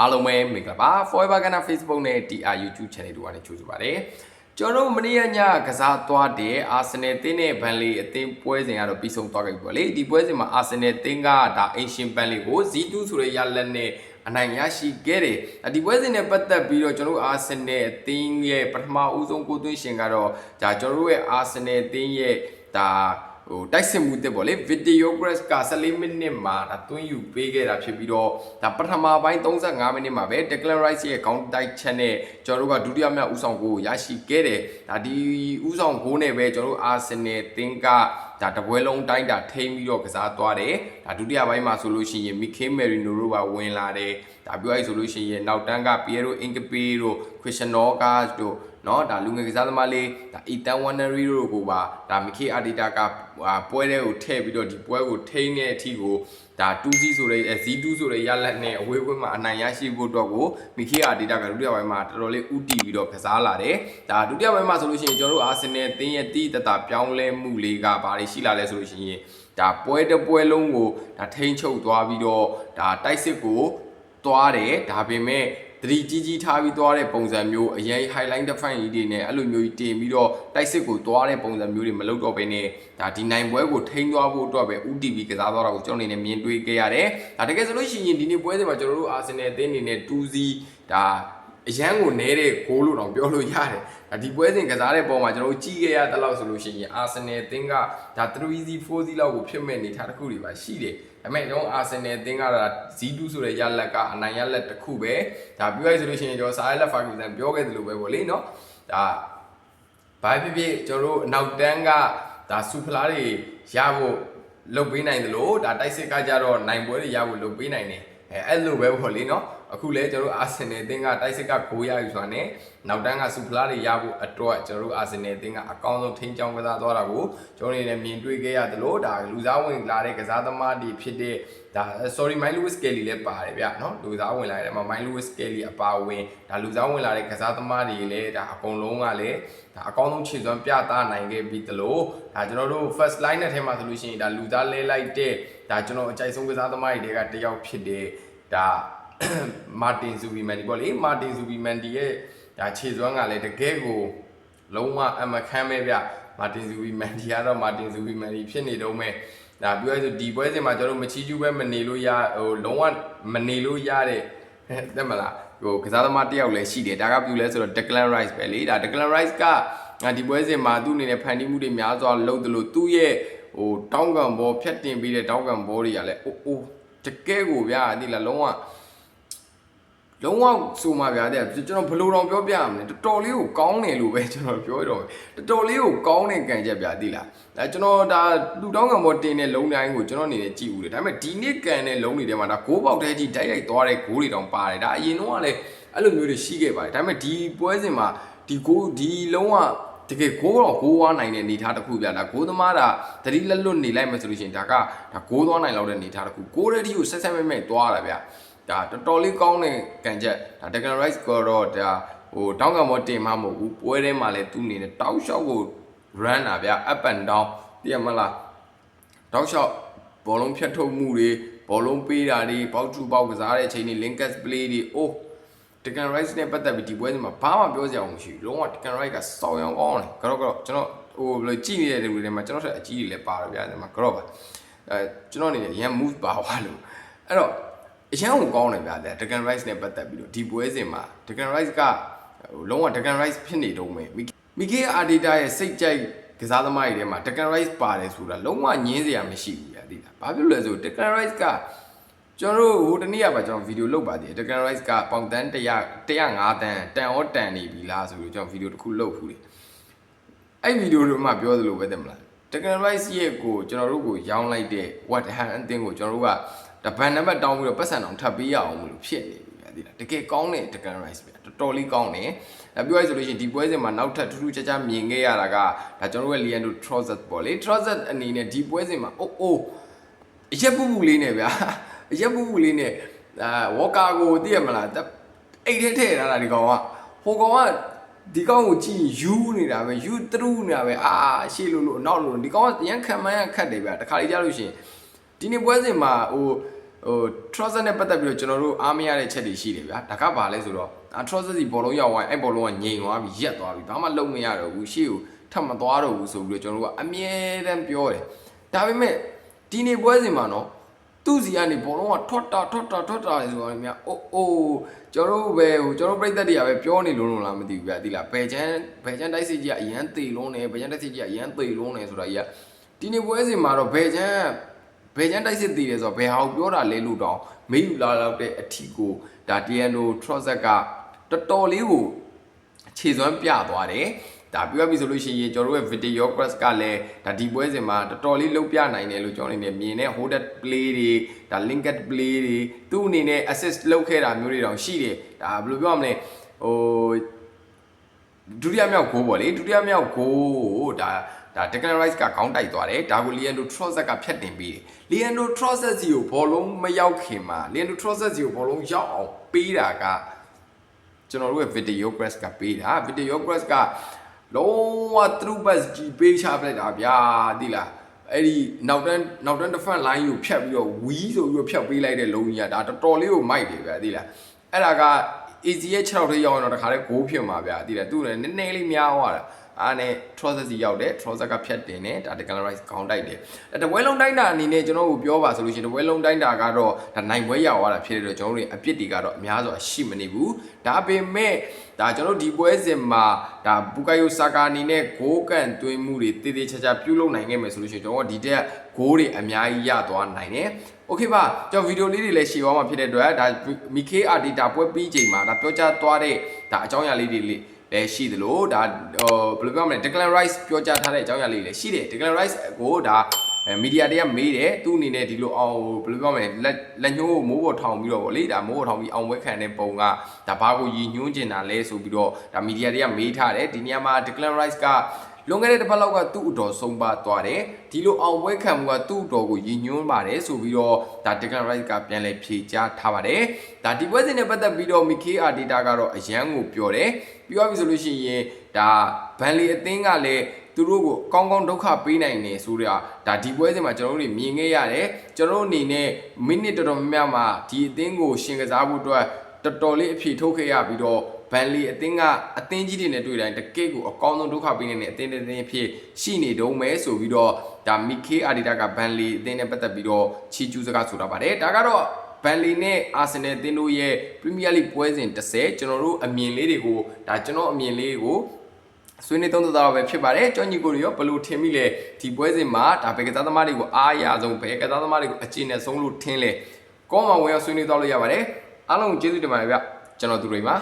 အားလုံးပဲမင်္ဂလာပါ Forever Ghana Facebook နဲ့ TR YouTube Channel တို့ကနေကြိုဆိုပါရစေကျွန်တော်တို့မနေ့ကညကစားသွားတဲ့အာဆင်နယ်တင်းနဲ့ဘန်လီအသင်းပွဲစဉ်ကတော့ပြီးဆုံးသွားခဲ့ပြီပေါ့လေဒီပွဲစဉ်မှာအာဆင်နယ်တင်းကဒါအင်ရှင်ဘန်လီကို Z2 ဆိုတဲ့ရလက်နဲ့အနိုင်ရရှိခဲ့တယ်ဒီပွဲစဉ်နဲ့ပတ်သက်ပြီးတော့ကျွန်တော်တို့အာဆင်နယ်အသင်းရဲ့ပထမဦးဆုံးကိုသွင်းရှင်ကတော့ဒါကျွန်တော်တို့ရဲ့အာဆင်နယ်အသင်းရဲ့ဒါ ဟိုတိုက်စစ်မှုတက်ပေါ့လေ video grass က14မိနစ်မှာဒါတွင်းယူပေးခဲ့တာဖြစ်ပြီးတော့ဒါပထမပိုင်း35မိနစ်မှာပဲ Declan Rice ရဲ့ counter attack ချက်နဲ့ကျွန်တော်တို့ကဒုတိယမြောက်ဦးဆောင်ကိုရရှိခဲ့တယ်ဒါဒီဦးဆောင်ကိုနဲ့ပဲကျွန်တော်တို့ Arsenal တင်းကဒါတပွဲလုံးတိုင်းတာထိမ့်ပြီးတော့ကစားသွားတယ်ဒါဒုတိယပိုင်းမှာဆိုလို့ရှိရင် Mikel Merino တို့ပါဝင်လာတယ်ဒါပြောရဆိုလို့ရှိရင်နောက်တန်းက Piero Incapié တို့ Christian Norgard တို့ เนาะဒါလူငယ်ကစားသမားလေးဒါအီတန်ဝနရီတို့ကိုပါဒါမီခေအာဒီတာကပွဲတဲ့ကိုထည့်ပြီးတော့ဒီပွဲကိုထိန်းတဲ့အထိကိုဒါ 2C ဆိုတဲ့ Z2 ဆိုတဲ့ရလက်နဲ့အဝေးကွင်းမှာအနိုင်ရရှိဖို့အတွက်ကိုမီခေအာဒီတာကဒုတိယပိုင်းမှာတော်တော်လေးဥတီပြီးတော့ကစားလာတယ်ဒါဒုတိယပိုင်းမှာဆိုလို့ရှိရင်ကျွန်တော်တို့အာဆင်နယ်တင်းရဲ့တီးတတာပြောင်းလဲမှုလေးကဘာတွေရှိလာလဲဆိုလို့ရှိရင်ဒါပွဲတစ်ပွဲလုံးကိုဒါထိန်းချုပ်သွားပြီးတော့ဒါတိုက်စစ်ကိုသွားတယ်ဒါပေမဲ့ သတိကြီးကြီးထားပြီးသွားတဲ့ပုံစံမျိုးအရင် highlight define ကြီးတွေနဲ့အဲ့လိုမျိုးကြီးတင်ပြီးတော့တိုက်စစ်ကိုသွားတဲ့ပုံစံမျိုးတွေမလုပ်တော့ဘဲနဲ့ဒါဒီနိုင်ပွဲကိုထိန်းသွားဖို့အတွက်ပဲ UTV ကစားသွားတာကိုကျွန်တော်အနေနဲ့မြင်တွေ့ခဲ့ရတယ်။ဒါတကယ်ဆိုလို့ရှိရင်ဒီနေ့ပွဲစဉ်မှာကျွန်တော်တို့ Arsenal အသင်းအနေနဲ့ 2C ဒါ အရန်ကိုနဲတဲ့ဂိုးလို့တော့ပြောလို့ရတယ်။ဒါဒီပွဲစဉ်ကစားတဲ့ပုံမှာကျွန်တော်တို့ကြည့်ခဲ့ရတဲ့လောက်ဆိုလို့ရှိရင် Arsenal အသင်းကဒါ 3C 4C လောက်ကိုဖြစ်မဲ့အနေထားတစ်ခုတွေပါရှိတယ်။ဒါပေမဲ့ကျွန်တော်အာဆင်နယ်အသင်းကတော့ Z2 ဆိုတဲ့ရလက်ကအနိုင်ရလက်တစ်ခုပဲဒါပြောရဆိုလို့ရှိရင်ကျွန်တော်စာရလက်ဖာကီဆန်ပြောခဲ့သလိုပဲပေါ့လေနော်ဒါဘာဖြစ်ဖြစ်ကျွန်တော်တို့အနောက်တန်းကဒါစူဖလားတွေရဖို့လုပ်ပေးနိုင်တယ်လို့ဒါတိုက်စစ်ကကြတော့နိုင်ပွဲတွေရဖို့လုပ်ပေးနိုင်တယ်အဲအဲ့လိုပဲပေါ့လေနော် အခုလဲကျွန်တော်တို့အာဆင်နယ်အသင်းကတိုက်စစ်ကဂိုးရယူဆိုတာနဲ့နောက်တန်းကစူဖလားတွေရဖို့အတွက်ကျွန်တော်တို့အာဆင်နယ်အသင်းကအကောင်းဆုံးထိန်းချောင်းကစားသွားတာကိုကျွန်တော်နေနဲ့မြင်တွေ့ခဲ့ရတယ်လို့ဒါလူစားဝင်လာတဲ့ကစားသမားတွေဖြစ်တဲ့ဒါ sorry Mike Lewis Kelly လည်းပါတယ်ဗျเนาะလူစားဝင်လာတဲ့မှာ Mike Lewis Kelly အပါဝင်ဒါလူစားဝင်လာတဲ့ကစားသမားတွေလည်းဒါအကုန်လုံးကလည်းဒါအကောင်းဆုံးခြေစွမ်းပြသနိုင်ခဲ့ပြီးတလို့ဒါကျွန်တော်တို့ first line နဲ့ထဲမှာဆိုလို့ရှိရင်ဒါလူသားလဲလိုက်တဲ့ဒါကျွန်တော်အကြိုက်ဆုံးကစားသမားတွေကတယောက်ဖြစ်တဲ့ဒါ မာတင်ဇူဘီမန်ဒီပေါ့လေမာတင်ဇူဘီမန်ဒီရဲ့ဒါခြေစွမ်းကလည်းတကယ်ကိုလုံးဝအမခမ်းပဲဗျမာတင်ဇူဘီမန်ဒီကတော့မာတင်ဇူဘီမန်ဒီဖြစ်နေတော့မဲ့ဒါပြောရဆိုဒီပွဲစဉ်မှာကျွန်တော်မချီကျူးပဲမနေလို့ရဟိုလုံးဝမနေလို့ရတဲ့တက်မလားဟိုကစားသမားတယောက်လည်းရှိတယ်ဒါကပြူလဲဆိုတော့ Declan Rice ပဲလေဒါ Declan Rice ကဒီပွဲစဉ်မှာသူ့အနေနဲ့ဖန်တီးမှုတွေများစွာလုပ်တယ်လို့သူ့ရဲ့ဟိုတောင်းကံဘောဖြတ်တင်ပြီးတဲ့တောင်းကံဘောတွေကလည်းအိုးအိုးတကယ်ကိုဗျာဒီလားလုံးဝ လုံးဝဆိုမှဗျာတဲ့ကျွန်တော်ဘယ်လိုတောင်ပြောပြရမလဲတော်တော်လေးကိုကောင်းတယ်လို့ပဲကျွန်တော်ပြောတော့တော်တော်လေးကိုကောင်းတဲ့ကံချက်ဗျာသိလားဒါကျွန်တော်ဒါလူတောင်းကံပေါ်တင်တဲ့လုံးတိုင်းကိုကျွန်တော်အနေနဲ့ကြည့်ဦးတယ်ဒါပေမဲ့ဒီနေ့ကန်တဲ့လုံးတွေထဲမှာဒါဂိုးပေါက်တဲ့ကြီးတိုက်ရိုက်သွားတဲ့ဂိုးတွေတောင်ပါတယ်ဒါအရင်တော့ကလည်းအဲ့လိုမျိုးတွေရှိခဲ့ပါတယ်ဒါပေမဲ့ဒီပွဲစဉ်မှာဒီဂိုးဒီလုံးဝတကယ်ကိုးတော့ကိုးဝါနိုင်တဲ့အနေထားတစ်ခုပြတာဂိုးသမားတာတတိလက်လွတ်နေလိုက်မှဆိုလို့ရှိရင်ဒါကဒါဂိုးသွားနိုင်လောက်တဲ့အနေထားတစ်ခုကိုးတဲ့တီကိုဆက်ဆက်မဲ့မဲ့သွားတာဗျာ ဒါတော်တော်လေးကောင်းတဲ့ကန်ချက်ဒါ Declan Rice ကတော့ဒါဟိုတောင်းကံမောတင်မှမဟုတ်ဘူးပွဲထဲမှာလည်းသူ့အနေနဲ့တောက်လျှောက်ကို run တာဗျာ up and down သိရမလားတောက်လျှောက်ဘောလုံးဖြတ်ထုတ်မှုတွေဘောလုံးပေးတာတွေပေါက်ထူပေါက်ကစားတဲ့အချိန်တွေ linkers play တွေအိုး Declan Rice နဲ့ပတ်သက်ပြီးဒီပွဲစဉ်မှာဘာမှပြောစရာမရှိဘူးလုံးဝ Declan Rice ကစောင်းရောင်ကောင်းတယ်ကတော့ကတော့ကျွန်တော်ဟိုဘယ်လိုကြည့်နေတဲ့လူတွေထဲမှာကျွန်တော်ထက်အကြီးတွေလည်းပါတယ်ဗျာဒီမှာကတော့ပါအဲကျွန်တော်အနေနဲ့ရန် move ပါသွားလို့အဲ့တော့ အရန်ကိုကောင်းတယ်ဗျာတဲ့ Declan Rice နဲ့ပတ်သက်ပြီးတော့ဒီပွဲစဉ်မှာ Declan Rice ကဟိုလုံးဝ Declan Rice ဖြစ်နေတော့မယ်မီကေအာဒီတာရဲ့စိတ်ကြိုက်ကစားသမားတွေထဲမှာ Declan Rice ပါတယ်ဆိုတာလုံးဝညင်းစရာမရှိဘူးဗျာသိလားဘာဖြစ်လို့လဲဆို Declan Rice ကကျွန်တော်တို့ဟိုတနေ့ကပါကျွန်တော်ဗီဒီယိုလုပ်ပါသေးတယ် Declan Rice ကပေါင်တန်း100 105တန်းတန်ဩတန်နေပြီလားဆိုပြီးကျွန်တော်ဗီဒီယိုတစ်ခုလုပ်ဖူးတယ်အဲ့ဗီဒီယိုတွေမှာပြောသလိုပဲတဲ့မလား Declan Rice ရဲ့ကိုကျွန်တော်တို့ကိုရောင်းလိုက်တဲ့ what hand အသင်းကိုကျွန်တော်တို့က တပန်နံပါတ်တောင်းပြီးတော့ပတ်စံအောင်ထပ်ပေးရအောင်လို့ဖြစ်နေပြီဗျာသိလားတကယ်ကောင်းတဲ့ Declan Rice ဗျာတော်တော်လေးကောင်းတယ်ဒါပြောရဆိုလို့ရှိရင်ဒီပွဲစဉ်မှာနောက်ထပ်ထူးထူးခြားခြားမြင်ခဲ့ရတာကဒါကျွန်တော်တို့ရဲ့ Leandro Trossard ပေါ့လေ Trossard အနေနဲ့ဒီပွဲစဉ်မှာအိုးအိုးအရက်ပူပူလေးနဲ့ဗျာအရက်ပူပူလေးနဲ့အာဝါကာကိုသိရမလားအိတ်ထဲထည့်ထားတာဒီကောင်ကဟိုကောင်ကဒီကောင်ကိုကြည့်ယူနေတာပဲယူသရူးနေတာပဲအာရှေ့လို့လို့အနောက်လို့ဒီကောင်ကရန်ခံမှန်းရခတ်တယ်ဗျာတခါလေကြားလို့ရှိရင် ဒီနေ့ပွဲစဉ်မှာဟိုဟဟို Trossard နဲ့ပတ်သက်ပြီးတော့ကျွန်တော်တို့အားမရတဲ့ချက်တွေရှိတယ်ဗျာဒါကဘာလဲဆိုတော့အာ Trossard စီဘောလုံးရောက်သွားရင်အဲ့ဘောလုံးကငြိမ်သွားပြီရက်သွားပြီဘာမှလုပ်မရတော့ဘူးရှေ့ကိုထပ်မသွားတော့ဘူးဆိုပြီးတော့ကျွန်တော်တို့ကအမြဲတမ်းပြောတယ်ဒါပေမဲ့ဒီနေ့ပွဲစဉ်မှာနော်သူ့စီကနေဘောလုံးကထွက်တာထွက်တာထွက်တာလေဆိုတော့မြအိုးအိုးကျွန်တော်တို့ပဲဟိုကျွန်တော်ပြိသက်တွေကပဲပြောနေလို့လို့လားမသိဘူးဗျာဒီလားဘယ်ချမ်းဘယ်ချမ်းတိုက်စစ်ကြီးကအရန်သေလုံးနေဘယ်ချမ်းတိုက်စစ်ကြီးကအရန်သေလုံးနေဆိုတာကြီးကဒီနေ့ပွဲစဉ်မှာတော့ဘယ်ချမ်း ဘယ်ချမ်းတိုက်စစ်တည်တယ်ဆိုတော့ဘယ်ဟာကိုပြောတာလဲလို့တောင်မေးယူလာတော့တဲ့အထီကိုဒါ TNO Trozet ကတော်တော်လေးကိုခြေစွမ်းပြသွားတယ်ဒါပြောပြီဆိုလို့ရှိရင်ကျွန်တော်တို့ရဲ့ video quest ကလည်းဒါဒီပွဲစဉ်မှာတော်တော်လေးလုံးပြနိုင်တယ်လို့ကျွန်တော်အနေနဲ့မြင်တဲ့ holded play တွေဒါ linked play တွေသူ့အနေနဲ့ assist လုပ်ခဲ့တာမျိုးတွေတောင်ရှိတယ်ဒါဘယ်လိုပြောရမလဲဟိုဒုတိယမြောက်ဂိုးပေါ့လေဒုတိယမြောက်ဂိုးကိုဒါ ဒါ Declan Rice ကခေါင်းတိုက်သွားတယ်ဒါကို Leandro Trossard ကဖြတ်တင်ပေးတယ် Leandro Trossard စီကိုဘောလုံးမရောက်ခင်မှာ Leandro Trossard စီကိုဘောလုံးရောက်အောင်ပေးတာကကျွန်တော်တို့ရဲ့ video press ကပေးတာ video press ကလုံးဝ through pass ကြီးပေးချပလိုက်တာဗျာသိလားအဲ့ဒီနောက်တန်းနောက်တန်း defense line ကိုဖြတ်ပြီးတော့ဝီးဆိုပြီးတော့ဖြတ်ပေးလိုက်တဲ့လုံးကြီးကဒါတော်တော်လေးကိုမိုက်တယ်ဗျာသိလားအဲ့ဒါက easy ရဲ့6ထောက်ထိရောက်ရင်တော့တခါလေဂိုးဖြစ်မှာဗျာသိတယ်သူလည်းနည်းနည်းလေးများသွားတာ အားနဲ့ trouser စီရောက်တယ် trouser ကဖြတ်တင်တယ်ဒါ declarize ခေါင်းတိုက်တယ်အဲတပွဲလုံးတိုင်းတာအနေနဲ့ကျွန်တော်တို့ပြောပါဆိုလို့ရှိရင်တပွဲလုံးတိုင်းတာကတော့ဒါနိုင်ပွဲရောက်သွားတာဖြစ်တဲ့အတွက်ကျွန်တော်တို့အပြစ်တွေကတော့အများစွာရှိမနေဘူးဒါပေမဲ့ဒါကျွန်တော်တို့ဒီပွဲစဉ်မှာဒါဘူကာယိုဆာကာအနေနဲ့ဂိုးကန်သွင်းမှုတွေတည်တည်ချာချာပြုလုပ်နိုင်ခဲ့မယ်ဆိုလို့ရှိရင်ကျွန်တော်တို့ဒီတက်ဂိုးတွေအများကြီးရသွားနိုင်တယ်โอเคပါကျွန်တော်ဗီဒီယိုလေးတွေလည်းရှေ့သွားမှာဖြစ်တဲ့အတွက်ဒါမီကေအာဒီတာပွဲပြီးချိန်မှာဒါပြောကြားသွားတဲ့ဒါအကြောင်းအရာလေးတွေလေး လည်းရှိသလိုဒါဟိုဘယ်လိုပြောမလဲ Declan Rice ပြောကြားထားတဲ့အကြောင်းအရာလေးလည်းရှိတယ် Declan Rice ကိုဒါအဲမီဒီယာတွေကမေးတယ်သူ့အနေနဲ့ဒီလိုအောင်ဘယ်လိုပြောမလဲလက်လက်ညှိုးကိုမိုးပေါ်ထောင်ပြီးတော့ဗောလေဒါမိုးပေါ်ထောင်ပြီးအောင်ဝဲခံတဲ့ပုံကဒါဘာကိုရည်ညွှန်းကျင်တာလဲဆိုပြီးတော့ဒါမီဒီယာတွေကမေးထားတယ်ဒီနေရာမှာ Declan Rice က လွန်ခဲ့တဲ့တစ်ပတ်လောက်ကသူ့အတော်ဆုံးပါသွားတယ်ဒီလိုအောင်ပွဲခံမှုကသူ့အတော်ကိုရည်ညွှန်းပါတယ်ဆိုပြီးတော့ဒါ Declan Rice ကပြန်လဲဖြေကြားထားပါတယ်ဒါဒီပွဲစဉ်နဲ့ပတ်သက်ပြီးတော့ Mikel Arteta ကတော့အရန်ကိုပြောတယ်ပြောရပြီဆိုလို့ရှိရင်ဒါဘန်လီအသင်းကလည်းသူတို့ကိုကောင်းကောင်းဒုက္ခပေးနိုင်နေဆိုတော့ဒါဒီပွဲစဉ်မှာကျွန်တော်တို့တွေမြင်ခဲ့ရတယ်ကျွန်တော်တို့အနေနဲ့မိနစ်တော်တော်များများမှာဒီအသင်းကိုရှင်ကစားဖို့အတွက်တော်တော်လေးအဖြေထုတ်ခဲ့ရပြီးတော့ ဘန်လီအသင်းကအသင်းကြီးတွေနဲ့တွေ့တိုင်းတကယ့်ကိုအကောင်းဆုံးဒုက္ခပေးနေတဲ့အသင်းတစ်သင်းအဖြစ်ရှိနေတုံးမဲဆိုပြီးတော့ဒါမီကေအာဒီတာကဘန်လီအသင်းနဲ့ပတ်သက်ပြီးတော့ချီကျူးစကားဆိုတာပါတယ်ဒါကတော့ဘန်လီနဲ့အာဆင်နယ်အသင်းတို့ရဲ့ပရီးမီးယားလိပွဲစဉ်30ကျွန်တော်တို့အမြင်လေးတွေကိုဒါကျွန်တော်အမြင်လေးကိုဆွေးနွေးသုံးသပ်တာပဲဖြစ်ပါတယ်ကြောင်ညီကိုတွေရောဘယ်လိုထင်မိလဲဒီပွဲစဉ်မှာဒါဘယ်ကစားသမားတွေကိုအားရဆုံးဘယ်ကစားသမားတွေကိုအခြေအနေဆုံးလို့ထင်လဲကောင်းမှဝင်ရောက်ဆွေးနွေးသွားလို့ရပါတယ်အားလုံးကျေးဇူးတင်ပါတယ်ဗျကျွန်တော်သူတွေပါ